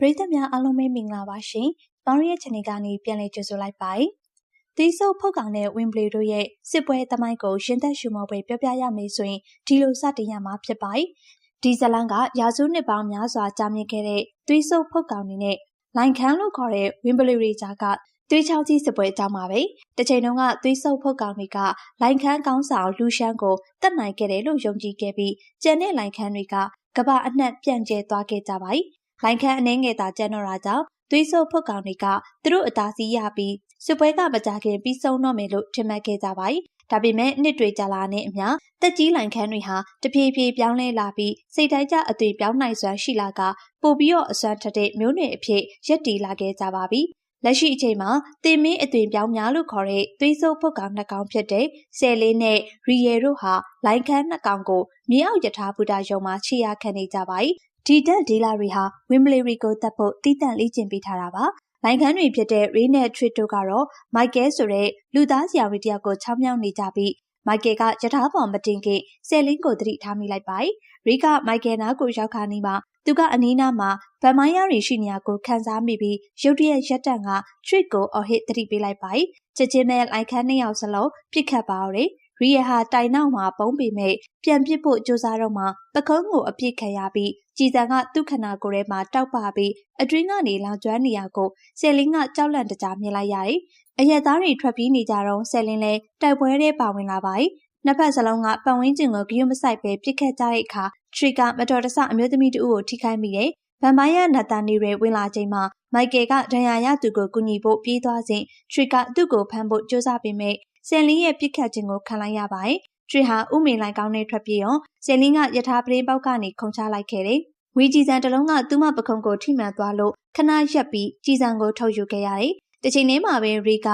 ပရိသတ်များအားလုံးပဲမင်္ဂလာပါရှင်။ပေါင်းရဲ့ channel ကနေပြန်လည်ကြိုဆိုလိုက်ပါတယ်။ဒီဆုပ်ဖုတ်ကောင်နဲ့ဝင်းပလီတို့ရဲ့စစ်ပွဲသမိုင်းကိုရှင်သက်ရှုမောပွဲပြောပြရမယ်ဆိုရင်ဒီလိုစတင်ရမှာဖြစ်ပါတယ်။ဒီဇလန်ကရာစုနှစ်ပေါင်းများစွာကြာမြင့်ခဲ့တဲ့သွေးဆုပ်ဖုတ်ကောင်တွေနဲ့လိုင်ခန်းလို့ခေါ်တဲ့ဝင်းပလီရီကြားကသွေးချောင်းကြီးစစ်ပွဲအကြောင်းပါပဲ။တစ်ချိန်တုန်းကသွေးဆုပ်ဖုတ်ကောင်တွေကလိုင်ခန်းကောင်းဆောင်လူရှမ်းကိုတတ်နိုင်ခဲ့တယ်လို့ယုံကြည်ခဲ့ပြီးကျန်တဲ့လိုင်ခန်းတွေကကဘာအနှံ့ပြန့်ကျဲသွားခဲ့ကြပါတယ် လိုင်ခန်းအနှင်းငယ်သာကျန်တော့တာကြောင့်သွေးဆုပ်ဖုတ်ကောင်တွေကသူတို့အသာစီးရပြီးစစ်ပွဲကမကြခင်ပြီးဆုံးတော့မယ်လို့ထင်မှတ်ခဲ့ကြပါတယ်။ဒါပေမဲ့နှစ်တွေကြာလာတဲ့အမျှတက်ကြီးလိုင်ခန်းတွေဟာတဖြည်းဖြည်းပြောင်းလဲလာပြီးစိတ်တိုင်းကျအသွင်ပြောင်းနိုင်စွမ်းရှိလာကပို့ပြီးတော့အစွမ်းထက်တဲ့မျိုးနွယ်အဖြစ်ရက်တည်လာခဲ့ကြပါပြီ။လက်ရှိအချိန်မှာတင်မင်းအသွင်ပြောင်းများလို့ခေါ်တဲ့သွေးဆုပ်ဖုတ်ကောင်နှစ်ကောင်ဖြစ်တဲ့ဆယ်လေးနဲ့ရီယယ်တို့ဟာလိုင်ခန်းနှစ်ကောင်ကိုမြေအောက်ယထာဘုဒ္ဓယုံမှာခြေရခံနေကြပါ တယ်ဒီတက်ဒေလာတွေဟာဝင်းဘလီရီကိုတက်ဖို့တည်တံ့လေ့ကျင့်ပေးထားတာပါ။လိုင်ခန်းတွေဖြစ်တဲ့ရေးနဲ့ထရစ်တို့ကတော့မိုက်ကဲဆိုတဲ့လူသားဆရာဝန်တယောက်ကိုချောင်းမြောင်းနေကြပြီးမိုက်ကယ်ကယထာပေါ်မတင်ခင်ဆယ်လင်းကိုသတိထားမိလိုက်ပါတယ်။ရီကမိုက်ကယ်နာကိုရောက်ခါနေမှာသူကအနီးနားမှာဗန်မိုင်းယားတွေရှိနေရကိုခံစားမိပြီးရုတ်တရက်ရက်တန့်ကထရစ်ကိုအဟစ်သတိပေးလိုက်ပါတယ်။ချက်ချင်းပဲလိုက်ခန်းနှစ်ယောက်စလုံးပြစ်ခတ်ပါတော့ ရီယဟာတိုင်နောက်မှာပုံးပေမဲ့ပြန်ပစ်ဖို့ကြိုးစားတော့မှပကုံးကိုအပြစ်ခံရပြီးကြည်စံကသူ့ခနာကိုယ်ထဲမှာတောက်ပပြီးအတွင်းကနေလောင်ကျွမ်းနေရကိုဆယ်လင်းကကြောက်လန့်တကြားမြင်လိုက်ရတယ်။အရက်သားတွေထွက်ပြေးနေကြတော့ဆယ်လင်းလဲတိုက်ပွဲထဲပါဝင်လာပါတယ်။နှစ်ဖက်စလုံးကပတ်ဝန်းကျင်ကိုဂရုမစိုက်ပဲပြစ်ခတ်ကြတဲ့အခါထရီကမတော်တဆအမျိုးသမီးတဦးကိုထိခိုက်မိတယ်။ဗန်မိုင်းယာနာတာနီတွေဝင်လာချိန်မှာမိုက်ကယ်ကဒဏ်ရာရသူကိုကူညီဖို့ပြေးသွားစဉ်ထရီကသူ့ကိုဖမ်းဖို့ကြိုးစားပေမဲ့ ဆယ်လင်းရဲ့ပြစ်ခတ်ခြင်းကိုခံလိုက်ရပါတယ်။ထရီဟာဥမင်လိုက်ကောင်းနဲ့ထွက်ပြေးရောဆယ်လင်းကယထာပရိပေါက်ကနေခုန်ချလိုက်ခဲ့တယ်။ဝီကြည်စံတလုံးကသူ့မပခုံးကိုထိမှန်သွားလို့ခဏရက်ပြီးကြည်စံကိုထုတ်ယူခဲ့ရတယ်။တစ်ချိန်တည်းမှာပဲရီက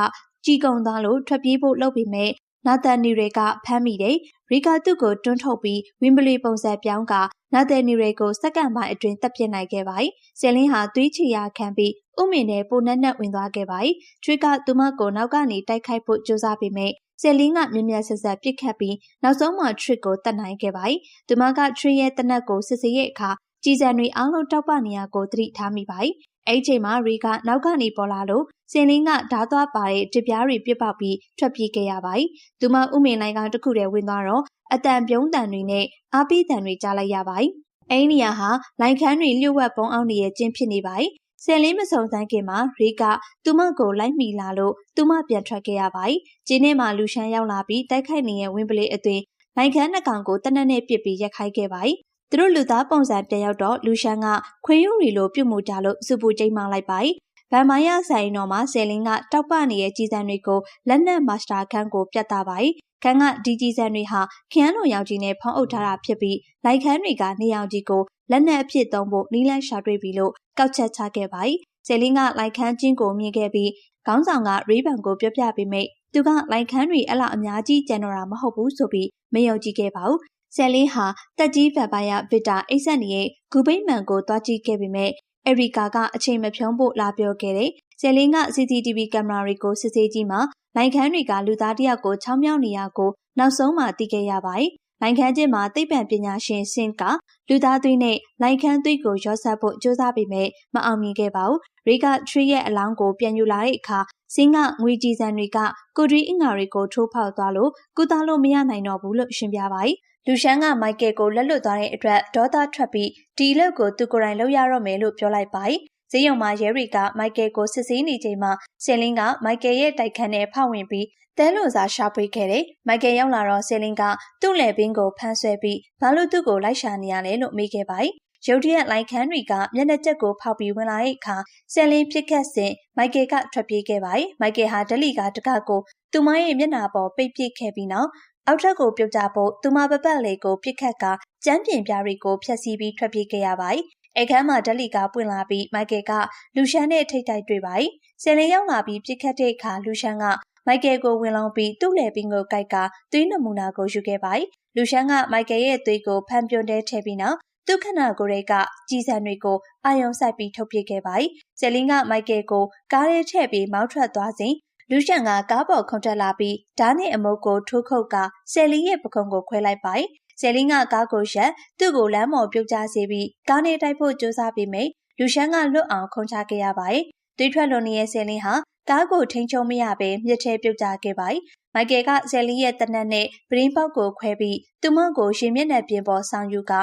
ကြီးကုံသွားလို့ထွက်ပြေးဖို့လုပ်ပေမဲ့နာသန်နီတွေကဖမ်းမိတယ်။ရီကာသူ့ကိုတွန်းထုတ်ပြီးဝင်းပလီပုံစံပြောင်းကနာသန်နီတွေကိုစက္ကန့်ပိုင်းအတွင်းတပ်ပစ်နိုင်ခဲ့ပါတယ်။ဆယ်လင်းဟာသွေးချီရခံပြီး ။ဥမင်နဲ့ပိုနက်နက်ဝင်သွားခဲ့ပါ၏။ချွေးကသူမကိုနောက်ကနေတိုက်ခိုက်ဖို့ကြိုးစားပေမဲ့ဆယ်လင်းကမြင်မြဆက်ဆက်ပြစ်ခတ်ပြီးနောက်ဆုံးမှ trick ကိုတတ်နိုင်ခဲ့ပါ၏။သူမက trick ရဲ့တနက်ကိုစစ်စေးရဲ့အခါကြည်စံတွေအောင်လို့တောက်ပနေရကိုသတိထားမိပါ၏။အဲ့ချိန်မှာရီကနောက်ကနေပေါ်လာလို့ဆင်လင်းကဓာသွားပါတဲ့တစ်ပြားတွေပြစ်ပေါက်ပြီးထွက်ပြေးခဲ့ရပါ၏။သူမဥမင်လိုင်းကတခုတည်းဝင်သွားတော့အတန်ပြုံးတန်တွေနဲ့အာပိတန်တွေကြားလိုက်ရပါ၏။အဲ့ဒီနေရာဟာလိုင်ခန်းတွေလျှို့ဝှက်ပုံအောင်နေရဲ့ကျင်းဖြစ်နေပါ၏ ဆယ်လေးမစုံစမ်းခင်မှာရီကသူမကိုလိုက်မိလာလို့သူမပြန်ထွက်ခဲ့ရပါတယ်။ကျင်းထဲမှာလူရှမ်းရောက်လာပြီးတိုက်ခိုက်နေတဲ့ဝင်းပလေးအသွင်နိုင်ခန်းနှကောင်ကိုတနက်နဲ့ပစ်ပြီးရက်ခိုက်ခဲ့ပါတယ်။သူတို့လူသားပုံစံပြန်ရောက်တော့လူရှမ်းကခွေးရုံရီလိုပြုတ်မှုကြလို့စူပူကျိမ်းမောင်းလိုက်ပါတယ်။ဗန်မိုင်းယာဆိုင်တော်မှာဆယ်လင်းကတောက်ပနေတဲ့ကြီးစံတွေကိုလက်နက်မာစတာခန်းကိုပြတ်သားပါတယ်။ခန်းကဒီကြီးစံတွေဟာခရမ်းတော်ရောင်ကြီးနဲ့ဖောင်းအုပ်ထားတာဖြစ်ပြီးလိုက်ခန်းတွေကနေရောင်ကြီးကို လက်နက်အဖြစ်သုံးဖို့နီးလန်းရှာတွေ့ပြီလို့ကောက်ချက်ချခဲ့ပါတယ်။ဆယ်လင်းကလိုက်ခန်းချင်းကိုမြင်ခဲ့ပြီးခေါင်းဆောင်ကရေးဘန်ကိုပြောပြပေးမိသူကလိုက်ခန်းတွေအလားအများကြီးကျန်တော့တာမဟုတ်ဘူးဆိုပြီးမယုံကြည်ခဲ့ပါဘူး။ဆယ်လင်းဟာတက်ကြီးဗန်ပိုင်ယာဗစ်တာအိတ်ဆက်နေရဲ့ဂူပိတ်မန်ကိုတွားကြည့်ခဲ့ပေမဲ့အရီကာကအချိန်မဖြုံးဖို့လာပြောခဲ့တယ်။ဆယ်လင်းက CCTV ကင်မရာတွေကိုစစ်ဆေးကြည့်မှလိုင်ခန်းတွေကလူသားတယောက်ကိုချောင်းမြောင်းနေရကိုနောက်ဆုံးမှသိခဲ့ရပါတယ်။လိုင်ခန်းချင်းမှာသိပ္ပံပညာရှင်ဆင်းက လူသားသွေးနဲ့လိုင်ခန်းသွေးကိုရောဆက်ဖို့ကြိုးစားပေမဲ့မအောင်မြင်ခဲ့ပါဘူး။ရီကထရီရဲ့အလောင်းကိုပြန်ယူလာတဲ့အခါဆင်းကငွေကြည်စံတွေကကိုရီအင်္ဂါတွေကိုထိုးဖောက်သွားလို့ကုသလို့မရနိုင်တော့ဘူးလို့ရှင်းပြပါတယ်။လူရှမ်းကမိုက်ကယ်ကိုလက်လွတ်သွားတဲ့အတွက်ဒေါသထွက်ပြီးဒီလက်ကိုသူကိုယ်တိုင်လုပ်ရတော့မယ်လို့ပြောလိုက်ပါတယ်။ ဈေးရုံမှာရဲတွေကမိုက်ကယ်ကိုစစ်ဆေးနေချိန်မှာဆယ်လင်းကမိုက်ကယ်ရဲ့တိုက်ခန်းနဲ့ဖောက်ဝင်ပြီးတဲလွန်စာရှာဖွေခဲ့တယ်။မိုက်ကယ်ရောက်လာတော့ဆယ်လင်းကသူ့လယ်ပင်ကိုဖမ်းဆွဲပြီးဘာလို့သူ့ကိုလိုက်ရှာနေရလဲလို့မေးခဲ့ပါတယ်။ရုတ်တရက်လိုက်ခန်းတွေကမျက်နှာကျက်ကိုဖောက်ပြီးဝင်လာတဲ့အခါဆယ်လင်းပြစ်ခတ်စဉ်မိုက်ကယ်ကထွက်ပြေးခဲ့ပါတယ်။မိုက်ကယ်ဟာဒလီကတကကိုသူမရဲ့မျက်နှာပေါ်ပိတ်ပစ်ခဲ့ပြီးနောက်အောက်ထပ်ကိုပြုတ်ကြဖို့သူမပပတ်လေကိုပြစ်ခတ်ကကျန်းပြင်ပြားတွေကိုဖျက်ဆီးပြီးထွက်ပြေးခဲ့ရပါတယ်။ အခန်းမှာဒလီကပွင့်လာပြီးမိုက်ကယ်ကလူရှန်နဲ့ထိတ်တိုက်တွေ့ပါတယ်။ဆယ်လင်းရောက်လာပြီးပြစ်ခတ်တဲ့အခါလူရှန်ကမိုက်ကယ်ကိုဝင်လောင်းပြီးသူ့လယ်ပင်ကိုကိုက်ကသွေးနမူနာကိုယူခဲ့ပါတယ်။လူရှန်ကမိုက်ကယ်ရဲ့သွေးကိုဖန်ပြွန်တဲထည့်ပြီးနောက်သူခနာကိုယ်တွေကကြီးစံတွေကိုအာယုံဆိုင်ပြီးထုတ်ပြခဲ့ပါတယ်။ဂျယ်လင်းကမိုက်ကယ်ကိုကားထဲထည့်ပြီးမောင်းထွက်သွားစဉ်လူရှန်ကကားပေါ်ခုန်တက်လာပြီးဓာတ်နဲ့အမုတ်ကိုထိုးခုတ်ကဆယ်လင်းရဲ့ပခုံးကိုခွဲလိုက်ပါ တယ်။ဆယ်လင်းကကားကိုရက်သူ့ကိုလမ်းပေါ်ပြုတ်ကျစေပြီးကားနဲ့တိုက်ဖို့ကြိုးစားပြီးမိလူရှမ်းကလွတ်အောင်ခုံချခဲ့ရပါတယ်။သွေးထွက်လွန်နေတဲ့ဆယ်လင်းဟာကားကိုထိန်ချုံမရဘဲမြစ်ထဲပြုတ်ကျခဲ့ပါတယ်။မိုက်ကယ်ကဆယ်လင်းရဲ့တနက်နဲ့ပရင်းပေါက်ကိုခွဲပြီးသူမကိုရှင်မျက်နှာပြင်ပေါ်ဆောင်ယူက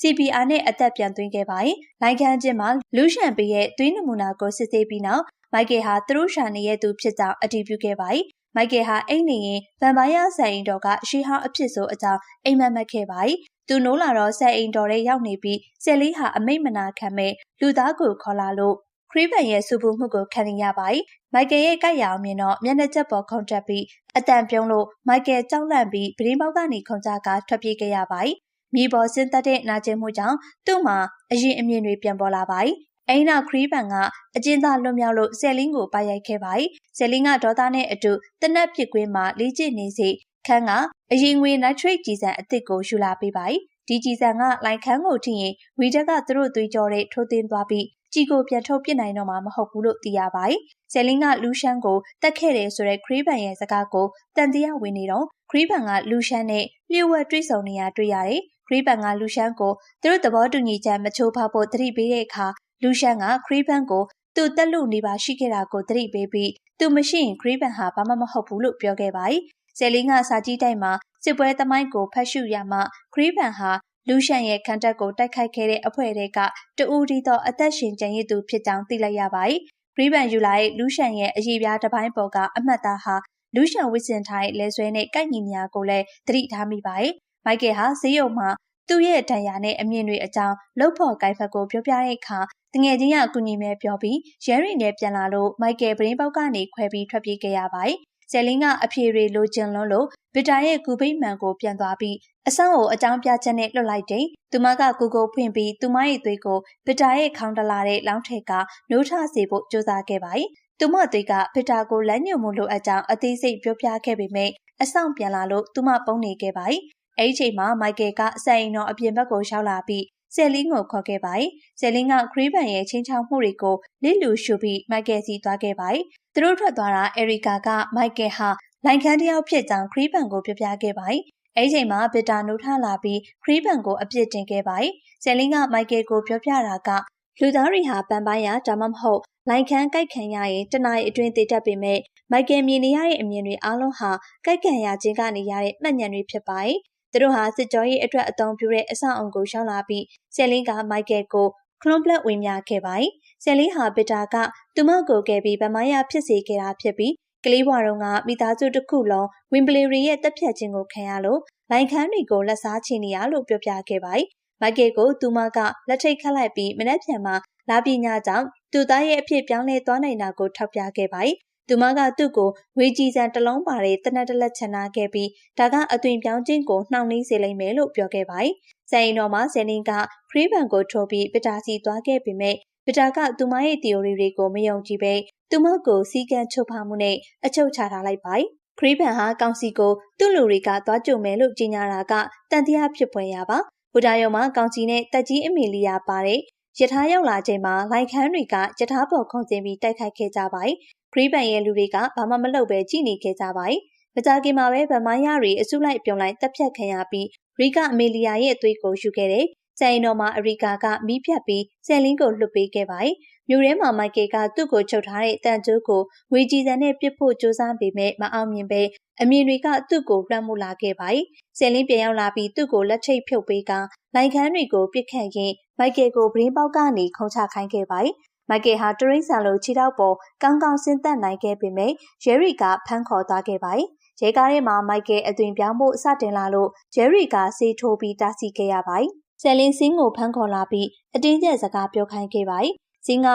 CPR နဲ့အသက်ပြန်သွင်းခဲ့ပါတယ်။လိုင်ကန်ချင်းမှာလူရှန်ပီရဲ့သွေးနမူနာကိုစစ်ဆေးပြီးနောက်မိုက်ကယ်ဟာသူတို့ရှာနေတဲ့သူဖြစ်ကြောင်းအတည်ပြုခဲ့ပါတယ်။ မိုက်ကယ်ဟာအိတ်နေရင်ဗန်ပိုင်ယာဆိုင်တော်ကရှီဟောင်းအဖြစ်ဆိုအကြောင်းအိမ်မက်မက်ခဲ့ပါတယ်။သူနိုးလာတော့ဆက်အိမ်တော်ထဲရောက်နေပြီးဆယ်လေးဟာအမိတ်မနာခံမဲ့လူသားကိုခေါ်လာလို့ခရီးပန်ရဲ့စူပူမှုကိုခံရပါတယ်။မိုက်ကယ်ရဲ့ကြိုက်ရအောင်မြင်တော့မျက်နှာချက်ပေါ်ခုန်တက်ပြီးအတန်ပြုံးလို့မိုက်ကယ်ကြောက်လန့်ပြီးပရင်းပေါက်ကနေခုန်ကြကထွက်ပြေးခဲ့ရပါတယ်။မြေပေါ်ဆင်းသက်တဲ့နာကျင်မှုကြောင့်သူ့မှာအရင်အမြင်တွေပြန်ပေါ်လာပါ တယ်။အိနာခရီးပန်ကအကျဉ်းသားလွတ်မြောက်လို့ဆယ်လင်းကိုပိုက်ရိုက်ခဲ့ပါတယ်။ဆယ်လင်းကဒေါသနဲ့အတူတနက်ပစ်ကွင်းမှာလေးကျစ်နေစီခန်းကအရင်ငွေ nitrate ကြီးစံအစ်စ်ကိုယူလာပေးပါတယ်။ဒီကြီးစံကလိုင်ခန်းကိုထိရင်ဝီတက်ကသူတို့သွေးကြောတွေထိုးသွင်းသွားပြီးကြီးကိုပြန်ထုတ်ပစ်နိုင်တော့မှာမဟုတ်ဘူးလို့သိရပါတယ်။ဆယ်လင်းကလူရှန်ကိုတက်ခဲ့တယ်ဆိုတဲ့ခရီးပန်ရဲ့စကားကိုတန်တရားဝင်နေတော့ခရီးပန်ကလူရှန်နဲ့လျှို့ဝှက်တွေးဆုံနေရတွေ့ရတယ်။ခရီးပန်ကလူရှန်ကိုသူတို့သဘောတူညီချက်မချိုးဖောက်ဖို့တတိပေးတဲ့အခါ လူရှန်ကခရီးပန်ကိုသူတက်လို့နေပါရှိခဲ့တာကိုတတိပေးပြီးသူမရှိရင်ခရီးပန်ဟာဘာမှမဟုတ်ဘူးလို့ပြောခဲ့ပါတယ်။ဆယ်လင်းကစာကြီးတိုက်မှာစစ်ပွဲသမိုင်းကိုဖတ်ရှုရမှခရီးပန်ဟာလူရှန်ရဲ့ခံတပ်ကိုတိုက်ခိုက်ခဲ့တဲ့အဖွဲ့တွေကတူဦးဒီတော့အသက်ရှင်ကျန်ရစ်သူဖြစ်ကြောင်းသိလိုက်ရပါတယ်။ဂရီးဘန်ယူလာရဲ့လူရှန်ရဲ့အရေးပြားတစ်ပိုင်းပေါ်ကအမှတ်သားဟာလူရှန်ဝစ်စင်ထိုင်လဲဆွဲနဲ့ကိုက်ညီများကိုလည်းသတိထားမိပါတယ်။မိုက်ကယ်ဟာဈေးရုံမှာသူ့ရဲ့ဒဏ်ရာနဲ့အမြင်တွေအကြောင်းလုတ်ဖို့ကိုက်ဖက်ကိုပြောပြတဲ့အခါတ ငယ်ချင်းကအကူညီမဲ့ပြောပြီးရဲရီနဲ့ပြန်လာလို့မိုက်ကယ်ပရင်းပေါက်ကနေခွဲပြီးထွက်ပြေးခဲ့ရပါတယ်။ဆယ်လင်းကအဖြေတွေလိုချင်လွန်းလို့ဗစ်တာရဲ့ကူပိတ်မှန်ကိုပြန်သွားပြီးအဆောင်ကိုအကြောင်းပြချက်နဲ့လွတ်လိုက်တယ်။သူမကကိုကိုဖွင့်ပြီးသူမရဲ့သွေးကိုဗစ်တာရဲ့ခေါင်းတလာတဲ့လောင်းထက်ကနိုးထစေဖို့ကြိုးစားခဲ့ပါ යි ။သူမသွေးကဗစ်တာကိုလမ်းညွှန်မှုလိုအပ်ကြောင်းအသေးစိတ်ပြောပြခဲ့ပေမဲ့အဆောင်ပြန်လာလို့သူမပုံနေခဲ့ပါ යි ။အဲဒီချိန်မှာမိုက်ကယ်ကစအိမ်တော်အပြင်ဘက်ကိုရောက်လာပြီး ဆယ်လင်းကိုခေါ်ခဲ့ပါတယ်။ဆယ်လင်းကဂရေးဘန်ရဲ့ချင်းချောင်းမှုတွေကိုလစ်လူရှုပြီးမိုက်ကယ်စီသွားခဲ့ပါတယ်။သူတို့ထွက်သွားတာအရီကာကမိုက်ကယ်ဟာလိုင်ခန်းတယောက်ဖြစ်ကြောင်းဂရေးဘန်ကိုပြပြခဲ့ပါတယ်။အဲဒီချိန်မှာဗစ်တာနိုးထလာပြီးဂရေးဘန်ကိုအပြစ်တင်ခဲ့ပါတယ်။ဆယ်လင်းကမိုက်ကယ်ကိုပြောပြတာကလူသားတွေဟာပန်ပိုင်းရဒါမှမဟုတ်လိုင်ခန်းကြိုက်ခံရရင်တနအီအတွင်းတည်တတ်ပေမဲ့မိုက်ကယ်မြင်နေရတဲ့အမြင်တွေအားလုံးဟာကြိုက်ခံရခြင်းကနေရတဲ့မှတ်ဉာဏ်တွေဖြစ်ပါတယ်။ သူတို့ဟာစစ်ကြောရေးအတွက်အသုံးပြုတဲ့အဆောက်အုံကိုရောက်လာပြီးဆယ်လီကမိုက်ကယ်ကိုကလွန်ပလက်ဝင်များခဲ့ပါတယ်။ဆယ်လီဟာဗစ်တာကသူမကိုကယ်ပြီးဗမာယာဖြစ်စေခဲ့တာဖြစ်ပြီးကလေးဘွားတို့ကမိသားစုတစ်ခုလုံးဝင်းပလီရီရဲ့တက်ဖြတ်ခြင်းကိုခံရလို့လိုင်ခန်းတွေကိုလက်စားချင်နေရလို့ပြောပြခဲ့ပါတယ်။မိုက်ကယ်ကိုသူမကလက်ထိတ်ခတ်လိုက်ပြီးမနက်ဖြန်မှာလာပညာကြောင့်သူသားရဲ့အဖြစ်ပြောင်းလဲသွားနိုင်တာကိုထောက်ပြခဲ့ပါတယ် သူမကသူ့ကိုဝေကြီးစံတလုံးပါတဲ့တနက်တလက်ချန်နာခဲ့ပြီးဒါကအသွင်ပြောင်းခြင်းကိုနှောင့်နှေးစေလိမ့်မယ်လို့ပြောခဲ့ပါ යි ။ဇိုင်တော်မှာဇယ်လင်းကခရီးဘန်ကိုထိုးပြီးပတာစီသွားခဲ့ပေမဲ့ပတာကသူမရဲ့ theory တွေကိုမယုံကြည်ပဲသူမကိုစီကံချုပ်ဖားမှုနဲ့အချုပ်ချထားလိုက်ပါ යි ။ခရီးဘန်ဟာကောင်စီကိုသူ့လူတွေကသွားကြုံမယ်လို့ကြေညာတာကတန်တရားဖြစ်ပွင့်ရပါ။ဘူဒါယုံမှာကောင်စီနဲ့တက်ကြီးအမီလီယာပါတဲ့ ရထားရောက်လာချိန်မှာလိုက်ခန်းတွေကရထားပေါ်ခုန်ကျင်းပြီးတိုက်ခိုက်ခဲ့ကြပါတယ်။ဂရိပန်ရဲ့လူတွေကဘာမှမလုပ်ဘဲကြည်နေခဲ့ကြပါတယ်။မကြခင်မှာပဲဗမာယာတွေအစုလိုက်ပြုံလိုက်တပ်ဖြတ်ခံရပြီးရီကအမေလီယာရဲ့အသွေးကိုယူခဲ့တယ်။ကျိုင်တော်မှာအရီကာကမိဖြတ်ပြီးဆယ်လင်းကိုလွတ်ပေးခဲ့ပါတယ်။မြို့ထဲမှာမိုက်ကယ်ကသူ့ကိုချုပ်ထားတဲ့တန်ကျိုးကိုငွေကြီးစံနဲ့ပြစ်ဖို့ကြိုးစားပေမဲ့မအောင်မြင်ပဲအမြင်တွေကသူ့ကိုလွှမ်းမိုးလာခဲ့ပါတယ်။ဆယ်လင်းပြန်ရောက်လာပြီးသူ့ကိုလက်ထိတ်ဖြုတ်ပေးကလိုက်ခန်းတွေကိုပြစ်ခတ်ရင်း မိုက်ကယ်ကိုဘရင်းပေါက်ကနေခုံချခိုင်းခဲ့ပါတယ်။မိုက်ကယ်ဟာတရိတ်ဆန်လိုခြေထောက်ပေါ်ကောင်းကောင်းဆင်းသက်နိုင်ခဲ့ပေမဲ့ဂျယ်ရီကဖမ်းခေါ်သွားခဲ့ပါတယ်။ရဲကားထဲမှာမိုက်ကယ်အသွင်ပြောင်းဖို့စတင်လာလို့ဂျယ်ရီကစေးထိုးပြီးတားဆီးခဲ့ရပါတယ်။ဆယ်လင်းစင်းကိုဖမ်းခေါ်လာပြီးအတင်းကျပ်စကားပြောခိုင်းခဲ့ပါတယ်။စင်းက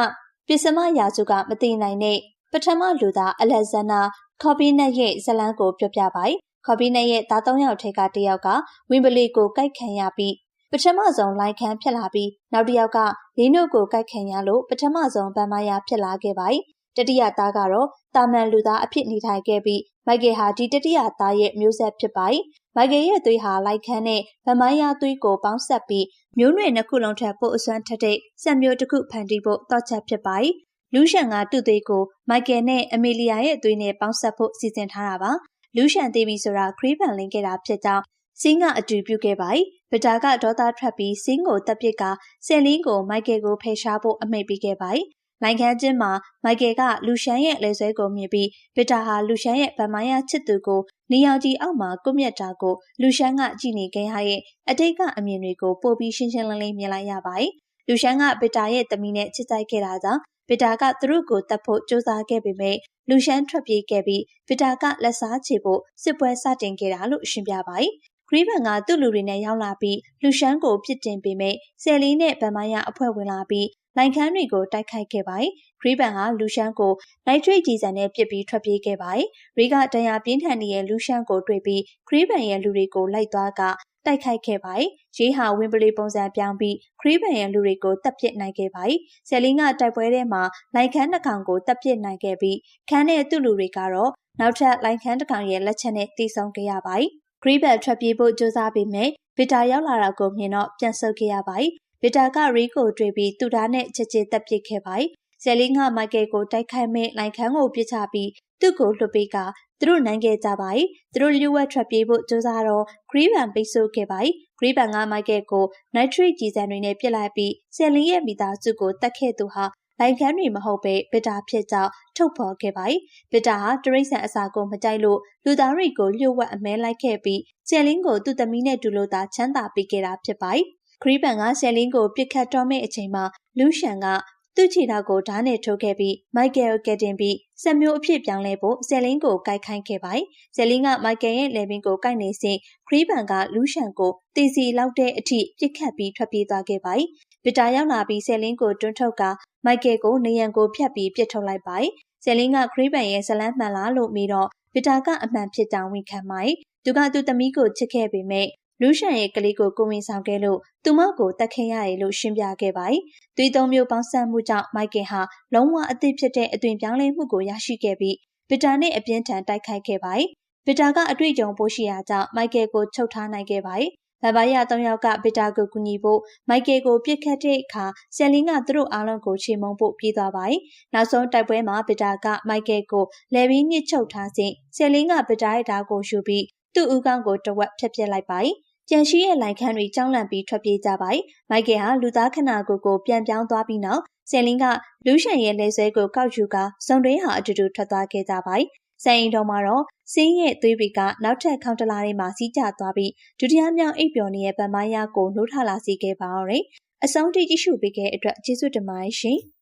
ပြစ်စမရာစုကမသိနိုင်တဲ့ပထမလူသားအလက်ဇန်နာခေါ်ပီနက်ရဲ့ဇလန်းကိုပြောပြပါတယ်။ခေါ်ပီနက်ရဲ့သား၃ယောက်ထဲကတယောက်ကဝင်းဘလီကိုကိုက်ခံရပြီး ပထမဆုံးလိုင်ခံဖြစ်လာပြီးနောက်တစ်ယောက်ကလင်းတို့ကိုကိုက်ခံရလို့ပထမဆုံးဗန်မာယာဖြစ်လာခဲ့ပါတယ်။တတိယသားကတော့တာမန်လူသားအဖြစ်နေထိုင်ခဲ့ပြီးမိုက်ကယ်ဟာဒီတတိယသားရဲ့မျိုးဆက်ဖြစ်ပါတယ်။မိုက်ကယ်ရဲ့သွေးဟာလိုက်ခန်းနဲ့ဗန်မာယာသွေးကိုပေါင်းဆက်ပြီးမျိုးနွယ်နှစ်ခုလုံးထပ်ပို့အစွမ်းထက်တဲ့စံမျိုးတစ်ခုဖန်တီးဖို့တောက်ချက်ဖြစ်ပါတယ်။လူရှန်ကသူ့သွေးကိုမိုက်ကယ်နဲ့အမေလီယာရဲ့သွေးနဲ့ပေါင်းစပ်ဖို့စီစဉ်ထားတာပါလူရှန်သေးပြီဆိုတာခရီးပန်လင်းခဲ့တာဖြစ်ကြောင်း စင်းကအတူပြုခဲ့ပါတယ်ဗတာကဒေါသထွက်ပြီးစင်းကိုတပ်ပစ်ကဆယ်လင်းကိုမိုက်ကယ်ကိုဖယ်ရှားဖို့အမိန့်ပေးခဲ့ပါတယ်လိုင်ခန်းချင်းမှာမိုက်ကယ်ကလူရှန်ရဲ့လက်ဆွဲကိုမြင်ပြီးဗစ်တာဟာလူရှန်ရဲ့ဗမာယာချစ်သူကိုနေရောင်ကြီးအောက်မှာကွမျက်တာကိုလူရှန်ကကြည့်နေခဲ့ရရဲ့အတိတ်ကအမြင်တွေကိုပိုပြီးရှင်းရှင်းလင်းလင်းမြင်လိုက်ရပါတယ်။လူရှန်ကဗစ်တာရဲ့တမီနဲ့ချစ်ကြိုက်ခဲ့တာကြောင့်ဗစ်တာကသူတို့ကိုတတ်ဖို့ကြိုးစားခဲ့ပေမဲ့လူရှန်ထွက်ပြေးခဲ့ပြီးဗစ်တာကလက်စားချေဖို့စစ်ပွဲစတင်ခဲ့တာလို့ရှင်းပြပါတယ်။ ဂရီးဘန်ကသူ့လူတွေနဲ့ရောက်လာပြီးလူရှန်ကိုပြစ်တင်ပေမဲ့ဆယ်လီနဲ့ဗမာယာအဖွဲ့ဝင်လာပြီးလိုက်ခန်းတွေကိုတိုက်ခိုက်ခဲ့ပါတယ်။ဂရီးဘန်ကလူရှန်ကိုနိုင်ထရိတ်ကြီးစံနဲ့ပစ်ပြီးထွက်ပြေးခဲ့ပါတယ်။ရီကတန်ရာပြင်းထန်နေတဲ့လူရှန်ကိုတွေ့ပြီးဂရီးဘန်ရဲ့လူတွေကိုလိုက်သွားကတိုက်ခိုက်ခဲ့ပါတယ်။ရေးဟာဝင်းပလီပုံစံပြောင်းပြီးခရီးဘန်ရဲ့လူတွေကိုတပ်ပစ်နိုင်ခဲ့ပါတယ်။ဆယ်လင်းကတိုက်ပွဲထဲမှာလိုက်ခန်းတစ်ကောင်ကိုတပ်ပစ်နိုင်ခဲ့ပြီးခန်းတဲ့သူ့လူတွေကတော့နောက်ထပ်လိုက်ခန်းတစ်ကောင်ရဲ့လက်ချက်နဲ့တိစုံခဲ့ရပါတယ်။ ဂရီးဘန်ထွက်ပြေးဖို့ကြိုးစားပေမဲ့ဗီတာရောက်လာတာကိုမြင်တော့ပြန်ဆုတ်ခဲ့ရပါတယ်ဗစ်တာကရီကိုတွေ့ပြီးသူသားနဲ့ချက်ချင်းတက်ပစ်ခဲ့ပါတယ်။ဇယ်လင်းကမိုက်ကယ်ကိုတိုက်ခိုက်မဲ့လိုက်ခန်းကိုပြစ်ချပြီးသူ့ကိုလွှတ်ပေးကသူတို့နိုင်ခဲ့ကြပါတယ်။သူတို့လျှို့ဝှက်ထွက်ပြေးဖို့ကြိုးစားတော့ဂရီးဘန်ပိတ်ဆို့ခဲ့ပါတယ်။ဂရီးဘန်ကမိုက်ကယ်ကိုနိုက်ထရစ်ကြီးစံတွေနဲ့ပြစ်လိုက်ပြီးဇယ်လင်းရဲ့မိသားစုကိုတတ်ခဲ့သူဟာ လိုက်ခန်းတွေမဟုတ်ပဲဗစ်တာဖြစ်ကြောင်းထုတ်ဖော်ခဲ့ပါတယ်။ဗစ်တာဟာတရိษံအစာကိုမကြိုက်လို့လူသားတွေကိုလျှို့ဝှက်အမဲလိုက်ခဲ့ပြီးကျယ်လင်းကိုသူ့သမီးနဲ့တူလို့သာချမ်းသာပေးခဲ့တာဖြစ်ပါတယ်။ခရီးပန်ကဆယ်လင်းကိုပြစ်ခတ်တော့မယ့်အချိန်မှာလူးရှန်ကသူ့ခြေထောက်ကိုဓာတ်နဲ့ထိုးခဲ့ပြီးမိုက်ကယ်ကိုကယ်တင်ပြီးဆက်မျိုးအဖြစ်ပြောင်းလဲဖို့ဆယ်လင်းကိုကိုက်ခိုင်းခဲ့ပါတယ်။ဆယ်လင်းကမိုက်ကယ်ရဲ့လေဘင်းကိုကိုက်နေစဉ်ခရီးပန်ကလူးရှန်ကိုတီစီလောက်တဲ့အထိပြစ်ခတ်ပြီးထွက်ပြေးသွားခဲ့ပါတယ်။ ဗစ်တာရောက်လာပြီးဆယ်လင်းကိုတွန်းထုတ်ကမိုက်ကယ်ကိုနေရန်ကိုဖြတ်ပြီးပြစ်ထုတ်လိုက်ပါတယ်။ဆယ်လင်းကခရီးပန်ရဲ့ဇလန်းမှန်လားလို့မိတော့ဗစ်တာကအမှန်ဖြစ်တောင်းဝန်ခံပါတယ်။သူကသူ့သမီးကိုချစ်ခဲ့ပေမဲ့လူးရှန်ရဲ့ကလေးကိုကိုဝင်ဆောင်ခဲ့လို့သူမကိုတက်ခင်ရတယ်လို့ရှင်းပြခဲ့ပါတယ်။သွေးသုံးမျိုးပေါင်းစပ်မှုကြောင့်မိုက်ကင်ဟာလုံးဝအသစ်ဖြစ်တဲ့အသွင်ပြောင်းလဲမှုကိုရရှိခဲ့ပြီးဗစ်တာနဲ့အပြင်းထန်တိုက်ခိုက်ခဲ့ပါတယ်။ဗစ်တာကအတွေ့အကြုံပိုရှိရာကြောင့်မိုက်ကယ်ကိုချုပ်ထားနိုင်ခဲ့ပါတယ်။ ဗဘာရ၃ယောက်ကဗစ်တာကိုကူညီဖို့မိုက်ကယ်ကိုပြစ်ခတ်တဲ့အခါဆယ်လင်းကသူတို့အားလုံးကိုချေမှုန်းဖို့ပြေးသွားပါတယ်။နောက်ဆုံးတိုက်ပွဲမှာဗစ်တာကမိုက်ကယ်ကိုလဲပြီးညှစ်ချုပ်ထားစဉ်ဆယ်လင်းကဗစ်တာရဲ့ဓာတ်ကိုယူပြီးသူ့ဦးခေါင်းကိုတဝက်ဖျက်ပစ်လိုက်ပါတယ်။ကြံရှိရဲ့လိုင်ခန်းတွေကြောင်းလန့်ပြီးထွက်ပြေးကြပါတယ်။မိုက်ကယ်ဟာလူသားခနာကိုကိုပြန်ပြောင်းသွားပြီးနောက်ဆယ်လင်းကလူးရှန်ရဲ့လက်ဆွဲကိုကောက်ယူကစုံတွင်းဟာအတူတူထွက်သွားခဲ့ကြပါတယ်။ ဆိုင်ရင်တော်မှာတော့စင်းရဲ့သွေးတွေကနောက်ထပ်ခေါင်းတလားတွေမှာစီးကျသွားပြီးဒုတိယမြောက်အိပ်ပျော်နေတဲ့ဗန်မိုင်းယာကိုနှိုးထလာစေခဲ့ပါတော့တယ်။အဆုံးထိကြည့်ရှုပေးခဲ့တဲ့အတွက်ကျေးဇူးတင်ပါတယ်ရှင်။